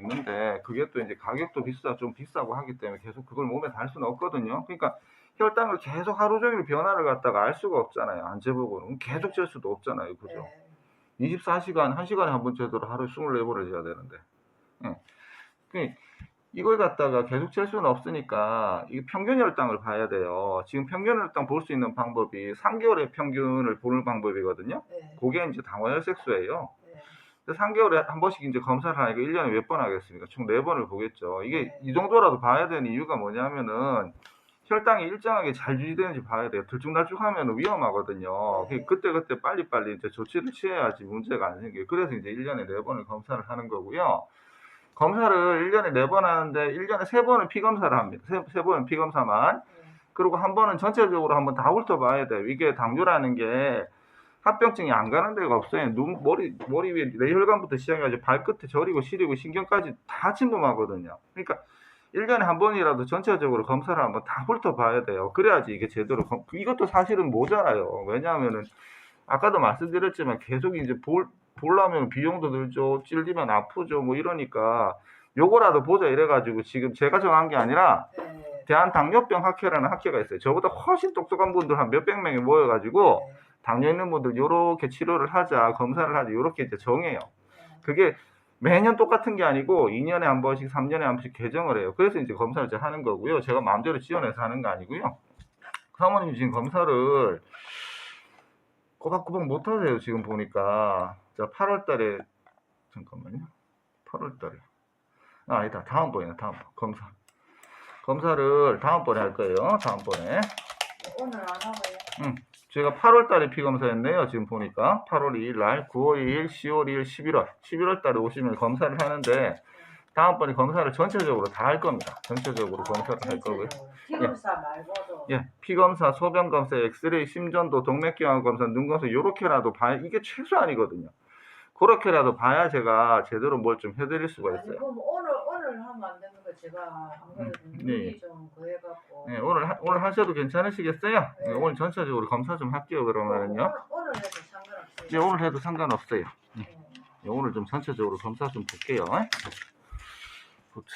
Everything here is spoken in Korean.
있는데 그게 또 이제 가격도 비싸 좀 비싸고 하기 때문에 계속 그걸 몸에 달 수는 없거든요. 그러니까 혈당을 계속 하루 종일 변화를 갖다가 알 수가 없잖아요. 안 재보고는 계속 잴 수도 없잖아요. 그죠? 네. 24시간, 1시간에 한 번 재도록 하루에 24번을 재야 되는데. 예. 그 이걸 갖다가 계속 잴 수는 없으니까 이 평균 혈당을 봐야 돼요. 지금 평균 혈당 볼 수 있는 방법이 3개월의 평균을 보는 방법이거든요. 네. 그게 이제 당화혈색소예요. 네. 근데 3개월에 한 번씩 이제 검사를 하니까 1년에 몇 번 하겠습니까? 총 4번을 보겠죠. 이게 네. 이 정도라도 봐야 되는 이유가 뭐냐면은 혈당이 일정하게 잘 유지되는지 봐야 돼요. 들쭉날쭉 하면 위험하거든요. 네. 그때그때 빨리빨리 이제 조치를 취해야지 문제가 안 생겨요. 그래서 이제 1년에 4번을 검사를 하는 거고요. 검사를 1년에 4번 하는데 1년에 3번은 피검사를 합니다. 3, 번은 피검사만. 네. 그리고 한 번은 전체적으로 한번 다 훑어봐야 돼요. 이게 당뇨라는 게 합병증이 안 가는 데가 없어요. 눈, 머리, 머리 위에 뇌혈관부터 시작해가지고 발끝에 저리고 시리고 신경까지 다 침범하거든요. 그러니까 1년에 한 번이라도 전체적으로 검사를 한번 다 훑어봐야 돼요. 그래야지 이게 제대로, 검- 이것도 사실은 모자라요. 왜냐하면은, 아까도 말씀드렸지만 계속 이제 볼, 보려면 비용도 들죠. 찔리면 아프죠. 뭐 이러니까 요거라도 보자 이래가지고 지금 제가 정한 게 아니라 네. 대한당뇨병 학회라는 학회가 있어요. 저보다 훨씬 똑똑한 분들 한 몇백 명이 모여가지고 네. 당뇨 있는 분들 요렇게 치료를 하자, 검사를 하자, 요렇게 이제 정해요. 네. 그게 매년 똑같은 게 아니고 2년에 한 번씩, 3년에 한 번씩 개정을 해요. 그래서 이제 검사를 이제 하는 거고요. 제가 마음대로 지원해서 하는 거 아니고요. 사모님 지금 검사를 꼬박꼬박 못 하세요. 지금 보니까. 자, 8월 달에, 잠깐만요. 8월 달에. 아, 아니다. 다음번이야, 다음번. 검사. 검사를 다음번에 할 거예요. 다음번에. 오늘 안 하고요. 제가 8월 달에 피검사했네요. 지금 보니까 8월 2일 날, 9월 2일, 10월 2일, 11월, 11월 달에 오시면 검사를 하는데 다음번에 검사를 전체적으로 다 할 겁니다. 전체적으로 검사를 할 거고요. 피검사 말고도. 예, 피검사, 소변 검사, 엑스레이, 심전도, 동맥경화 검사, 눈 검사 요렇게라도 봐야 이게 최소한이거든요. 그렇게라도 봐야 제가 제대로 뭘 좀 해드릴 수가 아니 있어요. 오늘 제가 안 그래도 음, 눈이 네. 좀. 예, 오늘 하- 오늘 하셔도 괜찮으시겠어요? 예, 네. 오늘 전체적으로 검사 좀 할게요. 그러면은요. 오늘, 오늘 해도 상관없어요. 예, 오늘 해도 상관없어요. 네. 예, 오늘 좀 전체적으로 검사 좀 볼게요. 보자.